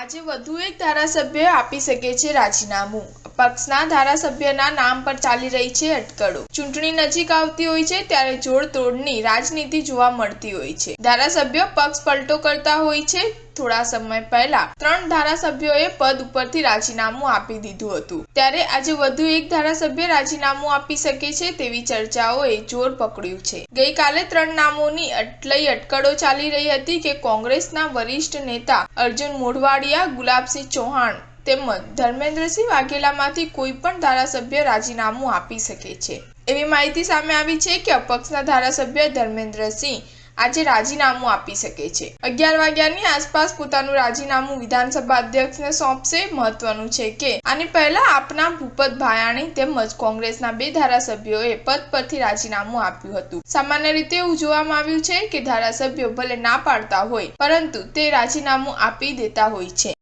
આજે વધુ એક ધારાસભ્ય આપી શકે છે રાજીનામું. પક્ષના ધારાસભ્યના નામ પર ચાલી રહી છે અટકળો. ચૂંટણી નજીક આવતી હોય છે ત્યારે જોડતોડની રાજનીતિ જોવા મળતી હોય છે. ધારાસભ્ય પક્ષ પલટો કરતા હોય છે. થોડા સમય પહેલા ત્રણ ધારાસભ્યોએ પદ ઉપરથી રાજીનામું આપી દીધું હતું. ત્યારે આજે વધુ એક ધારાસભ્ય રાજીનામું આપી શકે છે તેવી ચર્ચાઓએ જોર પકડ્યું છે. ગઈકાલે ત્રણ નામોની એટલી અટકળો ચાલી રહી હતી કે કોંગ્રેસના વરિષ્ઠ નેતા અર્જુન મોઢવાડિયા, ગુલાબસિંહ ચૌહાણ તેમજ ધર્મેન્દ્રસિંહ વાઘેલામાંથી કોઈ પણ ધારાસભ્ય રાજીનામું આપી શકે છે. એવી માહિતી સામે આવી છે કે અપક્ષના ધારાસભ્ય ધર્મેન્દ્રસિંહ આજે રાજીનામું આપી શકે છે. અગિયાર વાગ્યાની આસપાસ પોતાનું રાજીનામું વિધાનસભા અધ્યક્ષને સોંપશે. મહત્વનું છે કે, આની પહેલા આપના ભૂપત ભાયાણી તેમજ કોંગ્રેસના બે ધારાસભ્યોએ પદ પરથી રાજીનામું આપ્યું હતું. સામાન્ય રીતે એવું જોવામાં આવ્યું છે કે ધારાસભ્યો ભલે ના પાડતા હોય, પરંતુ તે રાજીનામું આપી દેતા હોય છે.